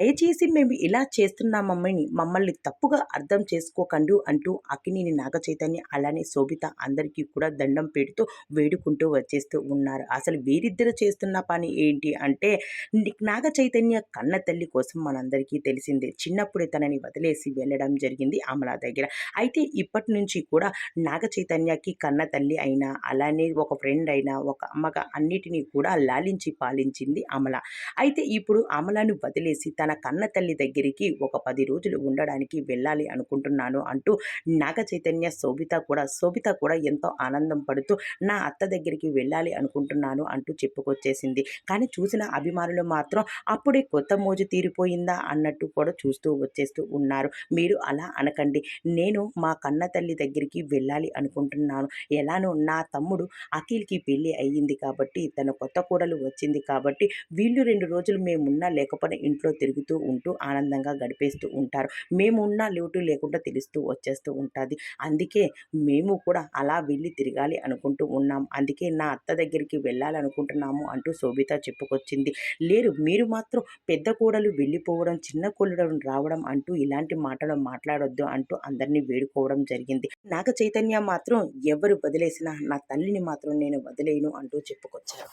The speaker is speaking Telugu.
దయచేసి మేము ఇలా చేస్తున్నామమ్మని మమ్మల్ని తప్పుగా అర్థం చేసుకోకండు అంటూ అకినేని నాగచైతన్య అలానే శోభిత అందరికీ కూడా దండం పెడుతూ వేడుకుంటూ వచ్చేస్తూ ఉన్నారు. అసలు వీరిద్దరు చేస్తున్న పని ఏంటి అంటే నాగచైతన్య నాగ చైతన్య కన్న తల్లి కోసం మనందరికీ తెలిసిందే. చిన్నప్పుడే తనని వదిలేసి వెళ్ళడం జరిగింది అమల దగ్గర. అయితే ఇప్పటి నుంచి కూడా నాగ చైతన్యకి కన్న తల్లి అయినా అలానే ఒక ఫ్రెండ్ అయినా ఒక అమ్మగా అన్నిటినీ కూడా లాలించి పాలించింది అమల. అయితే ఇప్పుడు అమలను వదిలేసి తన కన్న తల్లి దగ్గరికి ఒక పది రోజులు ఉండడానికి వెళ్ళాలి అనుకుంటున్నాను అంటూ నాగ చైతన్య శోభిత కూడా శోభిత కూడా ఎంతో ఆనందం పడుతూ నా అత్త దగ్గరికి వెళ్ళాలి అనుకుంటున్నాను అంటూ చెప్పుకొచ్చేసింది. కానీ చూసిన అభిమానులు మాత్రం అప్పుడే కొత్త మోజు తీరిపోయిందా అన్నట్టు కూడా చూస్తూ వచ్చేస్తూ ఉన్నారు. మీరు అలా అనకండి. నేను మా కన్న తల్లి దగ్గరికి వెళ్ళాలి అనుకుంటున్నాను. ఎలానో నా తమ్ముడు అఖిల్కి పెళ్ళి అయ్యింది కాబట్టి తన కొత్త కూడలు వచ్చింది కాబట్టి వీళ్ళు రెండు రోజులు మేమున్నా లేకపోయినా ఇంట్లో తిరుగు తిరుగుతూ ఉంటూ ఆనందంగా గడిపేస్తూ ఉంటారు. మేము ఉన్నా లోటు లేకుండా తెలుస్తూ వచ్చేస్తూ ఉంటుంది. అందుకే మేము కూడా అలా వెళ్ళి తిరగాలి అనుకుంటూ ఉన్నాం. అందుకే నా అత్త దగ్గరికి వెళ్ళాలనుకుంటున్నాము అంటూ శోభిత చెప్పుకొచ్చింది. లేరు మీరు మాత్రం పెద్ద కోడలు వెళ్ళిపోవడం చిన్న కోడలు రావడం అంటూ ఇలాంటి మాటలు మాట్లాడొద్దు అంటూ అందరినీ వేడుకోవడం జరిగింది. నాగ చైతన్య మాత్రం ఎవరు వదిలేసినా నా తల్లిని మాత్రం నేను వదిలేను అంటూ చెప్పుకొచ్చారు.